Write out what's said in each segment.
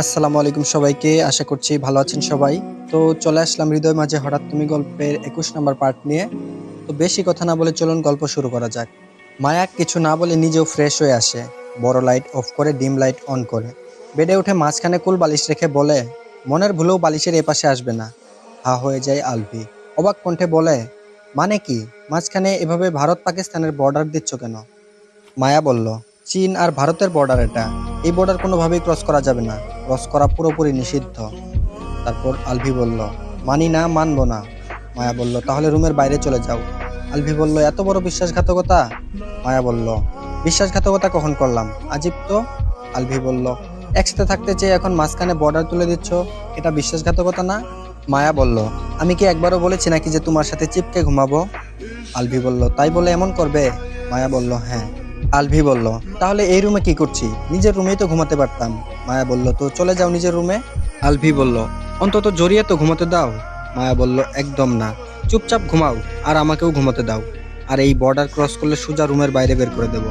আসসালামু আলাইকুম সবাইকে, আশা করছি ভালো আছেন সবাই। তো চলে আসলাম হৃদয় মাঝে হঠাৎ তুমি গল্পের একুশ নম্বর পার্ট নিয়ে। তো বেশি কথা না বলে চলুন গল্প শুরু করা যাক। মায়া কিছু না বলে নিজেও ফ্রেশ হয়ে আসে, বড় লাইট অফ করে ডিম লাইট অন করে। বেডে উঠে মাঝখানে কুল বালিশ রেখে বলে, মনের ভুলেও বালিশের এপাশে আসবে না। হা হয়ে যায় আলভি। অবাক কণ্ঠে বলে মানে কি? মাঝখানে এভাবে ভারত পাকিস্তানের বর্ডার দিচ্ছ কেন? মায়া বলল, চীন আর ভারতের বর্ডার এটা। এই বর্ডার কোনোভাবেই ক্রস করা যাবে না। ক্রস করা পুরোপুরি নিষিদ্ধ। তারপর আলভি বলল, মানি না, মানবো না। মায়া বলল, তাহলে রুমের বাইরে চলে যাও। আলভি বলল, এত বড় বিশ্বাসঘাতকতা? মায়া বলল, বিশ্বাসঘাতকতা কখন করলাম? আজিব তো? আলভি বলল, একসাথে থাকতে চেয়ে এখন মাঝখানে বর্ডার তুলে দিচ্ছ? এটা বিশ্বাসঘাতকতা না? মায়া বলল, আমি কি একবারও বলেছি নাকি যে তোমার সাথে চিপকে ঘুমাবো? আলভি বলল, তাই বলে এমন করবে? মায়া বলল হ্যাঁ। আলভি বলল, তাহলে এই রুমে কি করছি? নিজের রুমেই তো ঘুমাতে পারতাম। মায়া বলল, তো চলে যাও নিজের রুমে? আলভি বলল, অন্তত জড়িয়ে তো ঘুমাতে দাও। মায়া বলল, একদম না। চুপচাপ ঘুমাও, আর আমাকেও ঘুমাতে দাও। আর এই বর্ডার ক্রস করলে সোজা রুমের বাইরে বের করে দেব।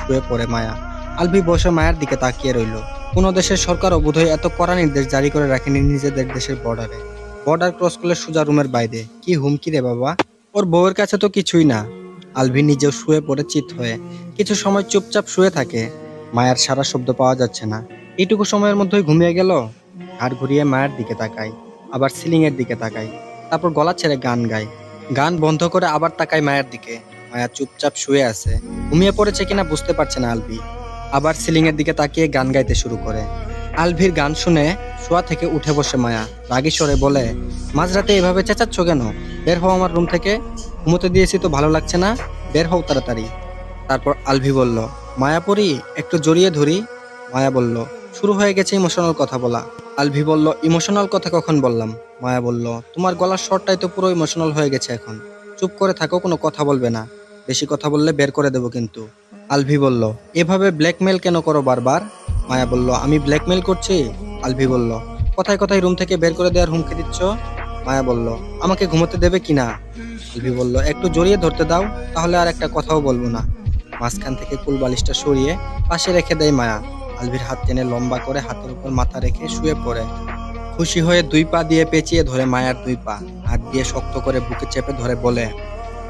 শুয়ে পড়ে মায়া। আলভি বসে মায়ের দিকে তাকিয়ে রইল। কোনো দেশের সরকারও বোধহয় এত কড়া নির্দেশ জারি করে রাখেনি নিজেদের দেশের বর্ডারে বর্ডার ক্রস করলে সোজা রুমের বাইরে। কি হুমকি রে বাবা? ওর বউয়ের কাছে তো কিছুই না। আলভি নিজেও শুয়ে পড়ে চিত হয়ে। কিছু সময় চুপচাপ শুয়ে থাকে। মায়ের সারা শব্দ পাওয়া যাচ্ছে না। এইটুকু সময়ের মধ্যেই ঘুমিয়ে গেল। ঘাড় ঘুরিয়ে মায়ের দিকে তাকাই। আবার সিলিং এর দিকে তাকাই। তারপর গলা ছেড়ে গান গায় গান বন্ধ করে আবার তাকাই মায়ের দিকে। মায়া চুপচাপ শুয়ে আছে। ঘুমিয়ে পড়েছে কিনা বুঝতে পারছে না আলভি। আবার সিলিং এর দিকে তাকিয়ে গান গাইতে শুরু করে। আলভির গান শুনে শোয়া থেকে উঠে বসে মায়া। রাগী বলে, মাঝরাতে এভাবে চেঁচাচ্ছ কেন? বের হও আমার রুম থেকে। ঘুমোতে দিয়েছি তো ভালো লাগছে না। বের হও তাড়াতাড়ি। তারপর আলভি বলল মায়াপুরি একটু জড়িয়ে ধরি। মায়া বলল, শুরু হয়ে গেছে ইমোশনাল কথা বলা। আলভি বলল ইমোশনাল কথা কখন বললাম? মায়া বলল, তোমার গলার স্বরটাই তো পুরো ইমোশনাল হয়ে গেছে এখন। চুপ করে থাকো, কোনো কথা বলবে না। বেশি কথা বললে বের করে দেবো কিন্তু। আলভি বলল, এভাবে ব্ল্যাকমেল কেন করো বারবার? মায়া বলল, আমি ব্ল্যাকমেল করছি? আলভি বলল, কথায় কথায় রুম থেকে বের করে দেওয়ার হুমকি দিচ্ছ? মায়া বলল, আমাকে ঘুমোতে দেবে কিনা আলভি বলল, একটু জড়িয়ে ধরতে দাও, তাহলে আর একটা কথাও বলব না। মাঝখান থেকে কুল বালিশটা সরিয়ে পাশে রেখে দেয় মায়া। আলভির হাত টেনে লম্বা করে হাতের উপর মাথা রেখে শুয়ে পড়ে। খুশি হয়ে দুই পা দিয়ে পেঁচিয়ে ধরে মায়ার দুই পা। হাত দিয়ে শক্ত করে বুকে চেপে ধরে বলে,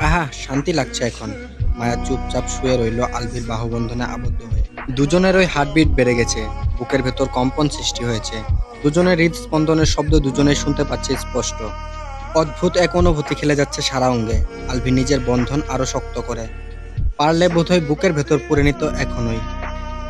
আহা, শান্তি লাগছে এখন। মায়া চুপচাপ শুয়ে রইল আলভির বাহুবন্ধনে আবদ্ধ হয়ে। দুজনের ওই হার্টবিট বেড়ে গেছে। বুকের ভেতর কম্পন সৃষ্টি হয়েছে। দুজনের হৃদস্পন্দনের শব্দ দুজনেই শুনতে পাচ্ছে স্পষ্ট। অদ্ভুত এক অনুভূতি খেলে যাচ্ছে সারা অঙ্গে। আলভি নিজের বন্ধন আরও শক্ত করে। পারলে বোধহয় বুকের ভেতর পুরে নিত এখনই।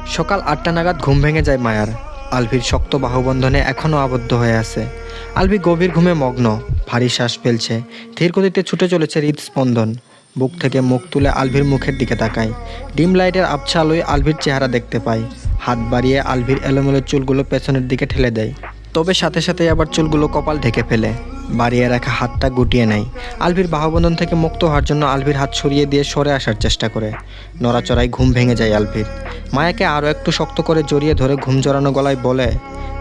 সকাল আটটা নাগাদ ঘুম ভেঙে যায় মায়ার। আলভির শক্ত বাহুবন্ধনে এখনও আবদ্ধ হয়ে আছে। আলভি গভীর ঘুমে মগ্ন। ভারী শ্বাস ফেলছে। ধীর গতিতে ছুটে চলেছে হৃদস্পন্দন। বুক থেকে মুখ তুলে আলভির মুখের দিকে তাকায়। ডিম লাইটের আবছা আলভির চেহারা দেখতে পায়। হাত বাড়িয়ে আলভির এলোমেলো চুলগুলো পেছনের দিকে ঠেলে দেয়। তবে সাথে সাথে আবার চুলগুলো কপাল ঢেকে ফেলে। বাড়িয়ে রাখা হাতটা গুটিয়ে নেয়। আলভির বাহুবন্ধন থেকে মুক্ত হওয়ার জন্য আলভির হাত সরিয়ে দিয়ে সরে আসার চেষ্টা করে। নড়াচড়ায় ঘুম ভেঙে যায় আলভির। মায়াকে আরও একটু শক্ত করে জড়িয়ে ধরে ঘুম জড়ানো গলায় বলে,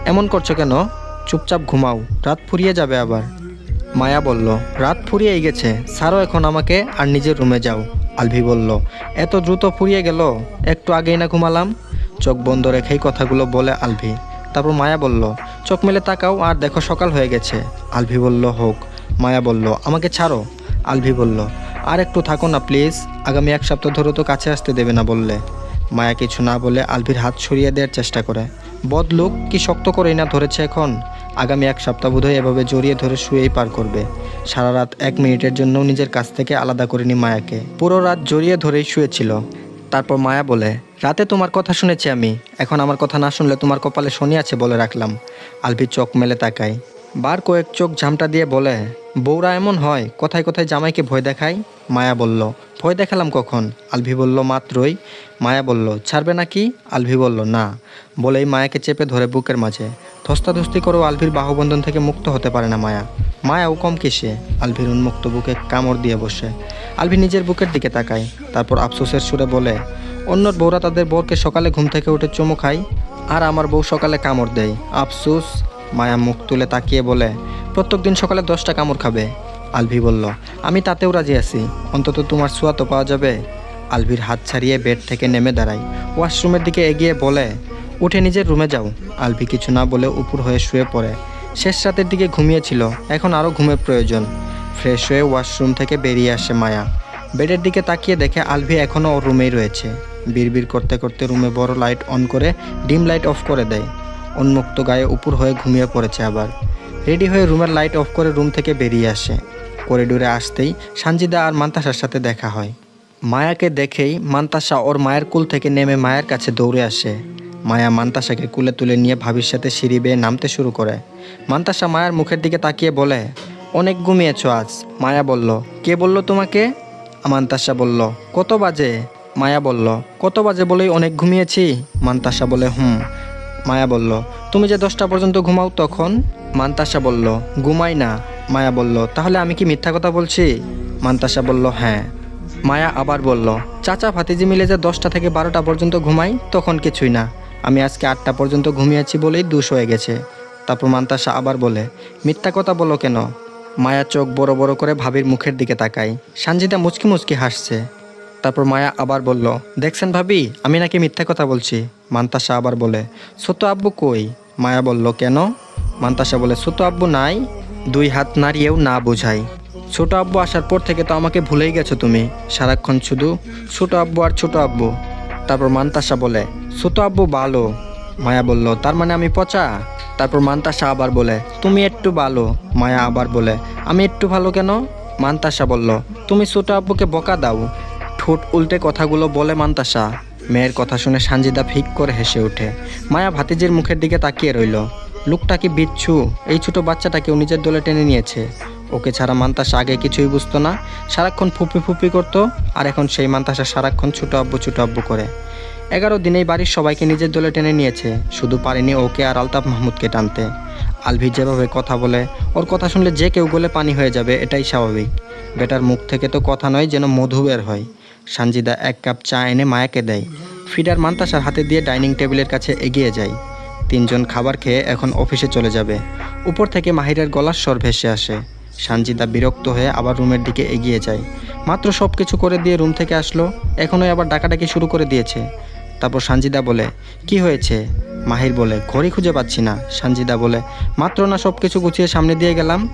এমন করছ কেন? চুপচাপ ঘুমাও। রাত ফুরিয়ে যাবে আবার। মায়া বলল, রাত ফুরিয়েই গেছে ছাড়ো এখন আমাকে আর নিজের রুমে যাও। আলভি বলল, এত দ্রুত ফুরিয়ে গেল? একটু আগেই না ঘুমালাম? চোখ বন্ধ রেখেই কথাগুলো বলে আলভি। তারপর মায়া বলল, চোখ মেলে তাকাও আর দেখো সকাল হয়ে গেছে। আলভি বলল, হোক। মায়া বলল, আমাকে ছাড়ো। আলভি বলল, আর একটু থাকো না, প্লিজ। আগামী এক সপ্তাহ ধরে তো কাছে আসতে দেবে না বললে। মায়া কিছু না বলে আলভির হাত সরিয়ে দেওয়ার চেষ্টা করে। বদলুক কি শক্ত করেই না ধরেছে এখন? আগামী এক সপ্তাহ বোধহয় এভাবে জড়িয়ে ধরে শুয়েই পার করবে। সারা রাত এক মিনিটের জন্য নিজের কাছ থেকে আলাদা করেনি মায়াকে। পুরো রাত জড়িয়ে ধরেই শুয়েছিল। তারপর মায়া বলে, রাতে তোমার কথা শুনেছি আমি। এখন আমার কথা না শুনলে তোমার কপালে শনি আছে বলে রাখলাম। আলভি চোখ মেলে তাকায়। বার কয়েক চোখ ঝামটা দিয়ে বলে, বউরা এমন হয়, কোথায় কোথায় জামাইকে ভয় দেখায়? মায়া বলল, ভয় দেখালাম কখন? আলভি বলল, মাত্রই। মায়া বলল, ছাড়বে নাকি? আলভি বলল, না। বলেই মায়াকে চেপে ধরে বুকের মাঝে। ধস্তাধস্তি করেও আলভির বাহুবন্ধন থেকে মুক্ত হতে পারে না মায়া। মায়াও কম কিসে? আলভির উন্মুক্ত বুকে কামড় দিয়ে বসে। আলভি নিজের বুকের দিকে তাকায়। তারপর আফসোসের সুরে বলে, অন্যর বউরা তাদের বউকে সকালে ঘুম থেকে উঠে চুমু খায়, আর আমার বউ সকালে কামড় দেয়। আফসোস। মায়া মুখ তুলে তাকিয়ে বলে, প্রত্যেক দিন সকালে দশটা কামড় খাবে। আলভি বলল, আমি তাতেও রাজি আছি। অন্তত তোমার ছোঁয়া তো পাওয়া যাবে। আলভির হাত ছাড়িয়ে বেড থেকে নেমে দাঁড়ায়। ওয়াশরুমের দিকে এগিয়ে বলে, উঠে নিজের রুমে যাও। আলভি কিছু না বলে উপর হয়ে শুয়ে পড়ে। শেষ রাতের দিকে ঘুমিয়েছিল, এখন আরও ঘুমের প্রয়োজন। ফ্রেশ হয়ে ওয়াশরুম থেকে বেরিয়ে আসে মায়া। বেডের দিকে তাকিয়ে দেখে আলভি এখনও ওর রুমেই রয়েছে। বিড়বিড় করতে করতে রুমে বড় লাইট অন করে, ডিম লাইট অফ করে দেয়। উন্মুক্ত গায়ে উপর হয়ে ঘুমিয়ে পড়েছে আবার। রেডি হয়ে রুমের লাইট অফ করে রুম থেকে বেরিয়ে আসে। করিডোরে আসতেই সানজিদা আর মান্তাসার সাথে দেখা হয়। মায়াকে দেখেই মান্তাসা ওর মায়ের কুল থেকে নেমে মায়ের কাছে দৌড়ে আসে। মায়া মান্তাসাকে কুলে তুলে নিয়ে ভাবির সাথে সিঁড়ি বেয়ে নামতে শুরু করে। মান্তাসা মায়ের মুখের দিকে তাকিয়ে বলে, অনেক ঘুমিয়েছ আজ। মায়া বলল, কে বলল তোমাকে? মান্তাসা বলল, কত বাজে? মায়া বলল, কত বাজে বলেই অনেক ঘুমিয়েছি? মান্তাসা বলে, হুম। মায়া বলল, তুমি যে দশটা পর্যন্ত ঘুমাও তখন? মান্তাসা বলল, ঘুমাই না। মায়া বলল, তাহলে আমি কি মিথ্যা কথা বলছি? মান্তাসা বলল হ্যাঁ। মায়া আবার বলল, চাচা ভাতিজি মিলে যে দশটা থেকে বারোটা পর্যন্ত ঘুমাই, তখন কিছুই না। আমি আজকে আটটা পর্যন্ত ঘুমিয়েছি বলেই দুষ হয়ে গেছে। তারপর মান্তাসা আবার বলে, মিথ্যা কথা বলো কেন? মায়া চোখ বড় বড় করে ভাবির মুখের দিকে তাকায়। সানজিদা মুচকি মুচকি হাসছে। তারপর মায়া আবার বলল, দেখছেন ভাবি, আমি নাকি মিথ্যা কথা বলছি? মান্তাসা আবার বলে, ছোট আব্বু কই? মায়া বলল, কেন? মান্তাসা বলে, ছোট আব্বু নাই, দুই হাত নাড়িয়েও না বোঝাই। ছোট আব্বু আসার পর থেকে তো আমাকে ভুলেই গেছো তুমি, সারাক্ষণ শুধু ছোট আব্বু আর ছোট আব্বু। তারপর মান্তাসা বলে, ছোট আব্বু ভালো। মায়া বলল, তার মানে আমি পচা? তারপর মান্তাসা আবার বলে, তুমি একটু ভালো। মায়া আবার বলে, আমি একটু ভালো কেন? মান্তাসা বলল, তুমি ছোট আব্বুকে বকা দাও। ঠোঁট উল্টে কথাগুলো বলে মান্তাসা। মেয়ের কথা শুনে সানজিদা ফিক করে হেসে ওঠে। মায়া ভাতিজির মুখের দিকে তাকিয়ে রইল। লোকটা কি বিচ্ছু? এই ছোট বাচ্চাটাকেও নিজের দলে টেনে নিয়েছে। ওকে ছাড়া মান্তাসা আগে কিছুই বুঝতো না। সারাক্ষণ ফুপি ফুপি করতো, আর এখন সেই মান্তাসা সারাক্ষণ ছোটো আব্বু ছোটো আব্বু করে। এগারো দিনেই বাড়ির সবাইকে নিজের দলে টেনে নিয়েছে। শুধু পারেনি ওকে আর আলতাফ মাহমুদকে টানতে। আলভি যেভাবে কথা বলে, ওর কথা শুনলে যে কেউ গলে পানি হয়ে যাবে, এটাই স্বাভাবিক। বেটার মুখ থেকে তো কথা নয় যেন মধু বের হয়। সানজিদা এক কাপ চা এনে মায়াকে দেয়। ফিডার মান্তাসার হাতে দিয়ে ডাইনিং টেবিলের কাছে এগিয়ে যায়। তিনজন খাবার খেয়ে এখন অফিসে চলে যাবে। উপর থেকে মাহিরের গলার স্বর ভেসে আসে। সানজিদা বিরক্ত হয়ে আবার রুমের দিকে এগিয়ে যায়। মাত্র সব কিছু করে দিয়ে রুম থেকে আসলো, এখনই আবার ডাকাডাকি শুরু করে দিয়েছে। তারপর সানজিদা বলে, কি হয়েছে? মাহির বলে, ঘড়ি খুঁজে পাচ্ছি না। সানজিদা বলে, মাত্র না সব কিছু গুছিয়ে সামনে দিয়ে গেলাম?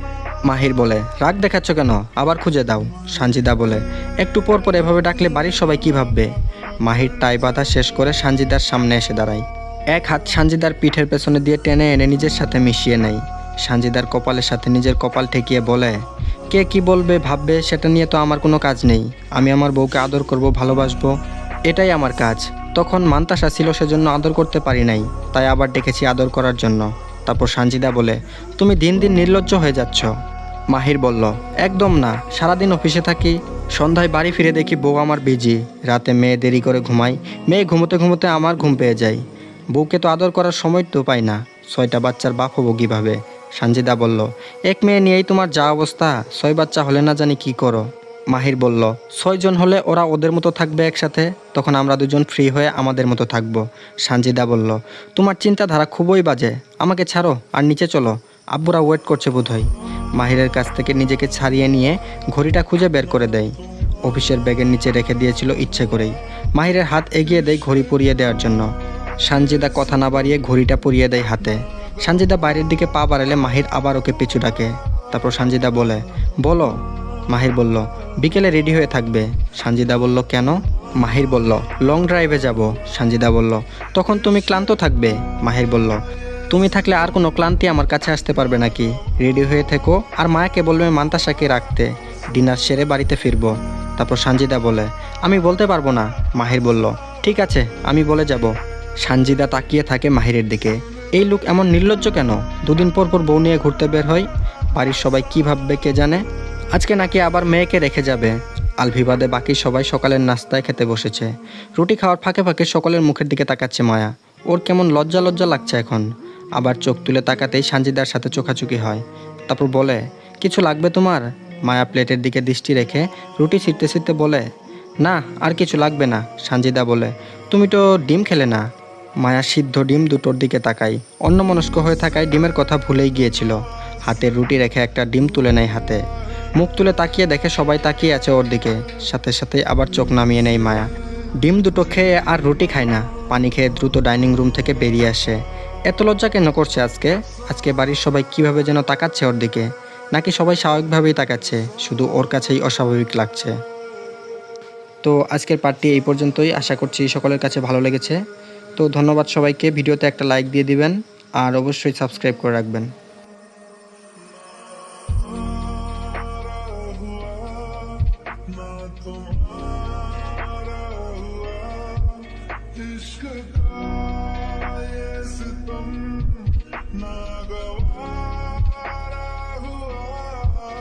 মাহির বলে, রাগ দেখাচ্ছ কেন? আবার খুঁজে দাও। সানজিদা বলে, একটু পর পর এভাবে ডাকলে বাড়ির সবাই কি ভাববে? মাহির টাই বাঁধা শেষ করে সানজিদার সামনে এসে দাঁড়ায়। এক হাত সানজিদার পিঠের পেছনে দিয়ে টেনে এনে নিজের সাথে মিশিয়ে নেয়। সানজিদার কপালের সাথে নিজের কপাল ঠেকিয়ে বলে, কে কি বলবে, ভাববে, সেটা নিয়ে তো আমার কোনো কাজ নেই। আমি আমার বউকে আদর করব, ভালোবাসবো, এটাই আমার কাজ। তখন মান্তাসা ছিল সেজন্য আদর করতে পারি নাই, তাই আবার ডেকেছি আদর করার জন্য। তারপর সানজিদা বলে, তুমি দিন দিন নির্লজ্জ হয়ে যাচ্ছ। মাহির বলল, একদম না, সারাদিন অফিসে থাকি, সন্ধ্যায় বাড়ি ফিরে দেখি বউ আমার বিজি। রাতে মেয়ে দেরি করে ঘুমাই মেয়ে ঘুমোতে ঘুমোতে আমার ঘুম পেয়ে যায়। বউকে তো আদর করার সময় তো পাই না, ছয়টা বাচ্চার বাপ হব কীভাবে? সানজিদা বলল, এক মেয়ে নিয়েই তোমার যা অবস্থা, ছয় বাচ্চা হলে না জানি কি করো। মাহির বলল, ছয়জন হলে ওরা ওদের মতো থাকবে একসাথে? তখন আমরা দুজন ফ্রি হয়ে আমাদের মতো থাকব। সানজিদা বলল, তোমার চিন্তাধারা খুবই বাজে। আমাকে ছাড়ো আর নিচে চলো। আব্বুরা ওয়েট করছে বোধহয়। মাহিরের কাছ থেকে নিজেকে ছাড়িয়ে নিয়ে ঘড়িটা খুঁজে বের করে দেয়। অফিসের ব্যাগের নিচে রেখে দিয়েছিল ইচ্ছে করেই। মাহিরের হাত এগিয়ে দেয় ঘড়ি পরিয়ে দেওয়ার জন্য। সানজিদা কথা না বাড়িয়ে ঘড়িটা পরিয়ে দেয় হাতে। সানজিদা বাইরের দিকে পা বাড়ালে মাহির আবার ওকে পিছু ডাকে। তারপর সানজিদা বলে, বলো মাহির বলল, বিকেলে রেডি হয়ে থাকবে। সানজিদা বলল, কেন? মাহির বলল, লং ড্রাইভে যাব। সানজিদা বলল, তখন তুমি ক্লান্ত থাকবে। মাহির বলল, তুমি থাকলে আর কোনো ক্লান্তি আমার কাছে আসতে পারবে নাকি? রেডি হয়ে থেকো, আর মায়াকে বলবে মান্তাসাকে রাখতে। ডিনার সেরে বাড়িতে ফিরবো। তারপর সানজিদা বলে, আমি বলতে পারব না। মাহির বলল, ঠিক আছে, আমি বলে যাব। সানজিদা তাকিয়ে থাকে মাহিরের দিকে, এই লোক এমন নির্লজ্জ কেন? দুদিন পর পর বউ নিয়ে ঘুরতে বের হয়। বাড়ির সবাই কী ভাববে কে জানে? আজকে নাকি আবার মেয়েকে রেখে যাবে। আলভিবাদে বাকি সবাই সকালের নাস্তায় খেতে বসেছে। রুটি খাওয়ার ফাঁকে ফাঁকে সকলের মুখের দিকে তাকাচ্ছে মায়া। ওর কেমন লজ্জা লজ্জা লাগছে এখন। আবার চোখ তুলে তাকাতেই সানজিদার সাথে চোখাচুকি হয়। তারপর বলে, কিছু লাগবে তোমার? মায়া প্লেটের দিকে দৃষ্টি রেখে রুটি ছিটতে ছিটতে বলে, না, আর কিছু লাগবে না। সানজিদা বলে, তুমি তো ডিম খেলে না? মায়া সিদ্ধ ডিম দুটোর দিকে তাকাই অন্যমনস্ক হয়ে থাকায় ডিমের কথা ভুলেই গিয়েছিল। হাতের রুটি রেখে একটা ডিম তুলে নেয় হাতে। মুখ তুলে তাকিয়ে দেখে সবাই তাকিয়ে আছে ওর দিকে। সাথে সাথে আবার চোখ নামিয়ে নেয় মায়া। ডিম দুটো খেয়ে আর রুটি খায় না। পানি খেয়ে দ্রুত ডাইনিং রুম থেকে বেরিয়ে আসে। এত লজ্জা কেন করছে আজকে? আজকে বাড়ির সবাই কীভাবে যেন তাকাচ্ছে ওর দিকে? নাকি সবাই স্বাভাবিকভাবেই তাকাচ্ছে? শুধু ওর কাছেই অস্বাভাবিক লাগছে। তো আজকের পার্টটি এই পর্যন্তই। আশা করছি সকলের কাছে ভালো লেগেছে। তো ধন্যবাদ সবাইকে। ভিডিওতে একটা লাইক দিয়ে দিবেন। আর অবশ্যই সাবস্ক্রাইব করে রাখবেন।